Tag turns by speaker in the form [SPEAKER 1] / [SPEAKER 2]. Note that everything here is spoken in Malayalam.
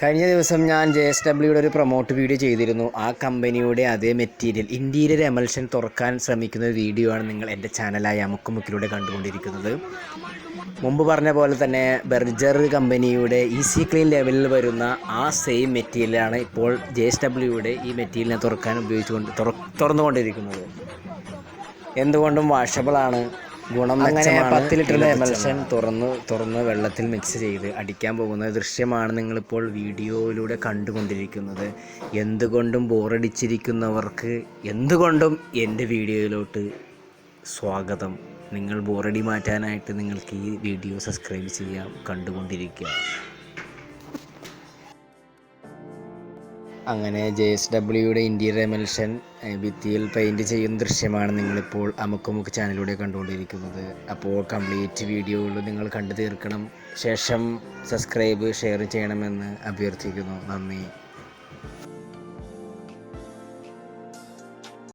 [SPEAKER 1] കഴിഞ്ഞ ദിവസം ഞാൻ ജെ എസ് ഡബ്ല്യൂയുടെ ഒരു പ്രൊമോട്ട് വീഡിയോ ചെയ്തിരുന്നു. ആ കമ്പനിയുടെ അതേ മെറ്റീരിയൽ ഇന്റീരിയർ എമൽഷൻ തുറക്കാൻ ശ്രമിക്കുന്ന ഒരു വീഡിയോ ആണ് നിങ്ങൾ എന്റെ ചാനലായ അമുക്കുമുക്കിലൂടെ കണ്ടുകൊണ്ടിരിക്കുന്നത്. മുമ്പ് പറഞ്ഞ പോലെ തന്നെ ബെർജർ കമ്പനിയുടെ ഈസി ക്ലീൻ ലെവലിൽ വരുന്ന ആ സെയിം മെറ്റീരിയലാണ് ഇപ്പോൾ ജെ എസ് ഡബ്ല്യൂയുടെ ഈ മെറ്റീരിയലിനെ തുറക്കാൻ ഉപയോഗിച്ചുകൊണ്ട് തുറ തുറന്നുകൊണ്ടിരിക്കുന്നത്. എന്തുകൊണ്ടും വാഷബിളാണ് ഗുണം അങ്ങനെ പത്ത് ലിറ്ററിലെ എമൽഷൻ തുറന്ന് തുറന്ന് വെള്ളത്തിൽ മിക്സ് ചെയ്ത് അടിക്കാൻ പോകുന്ന ദൃശ്യമാണ് നിങ്ങളിപ്പോൾ വീഡിയോയിലൂടെ കണ്ടുകൊണ്ടിരിക്കുന്നത്. എന്തുകൊണ്ടും ബോറടിച്ചിരിക്കുന്നവർക്ക് എന്തുകൊണ്ടും എന്റെ വീഡിയോയിലോട്ട് സ്വാഗതം. നിങ്ങൾ ബോറടി മാറ്റാനായിട്ട് നിങ്ങൾക്ക് ഈ വീഡിയോ സബ്സ്ക്രൈബ് ചെയ്യാം കണ്ടുകൊണ്ടിരിക്കുക. അങ്ങനെ ജെ എസ് ഡബ്ല്യുയുടെ ഇന്റീരിയർ എമൽഷൻ ഭിത്തിയിൽ പെയിന്റ് ചെയ്യുന്ന ദൃശ്യമാണ് നിങ്ങളിപ്പോൾ അമുക്കുമുക്ക് ചാനലിലൂടെ കണ്ടുകൊണ്ടിരിക്കുന്നത്. അപ്പോൾ കംപ്ലീറ്റ് വീഡിയോകൾ നിങ്ങൾ കണ്ടു തീർക്കണം. ശേഷം സബ്സ്ക്രൈബ് ഷെയർ ചെയ്യണമെന്ന് അഭ്യർത്ഥിക്കുന്നു. നന്ദി.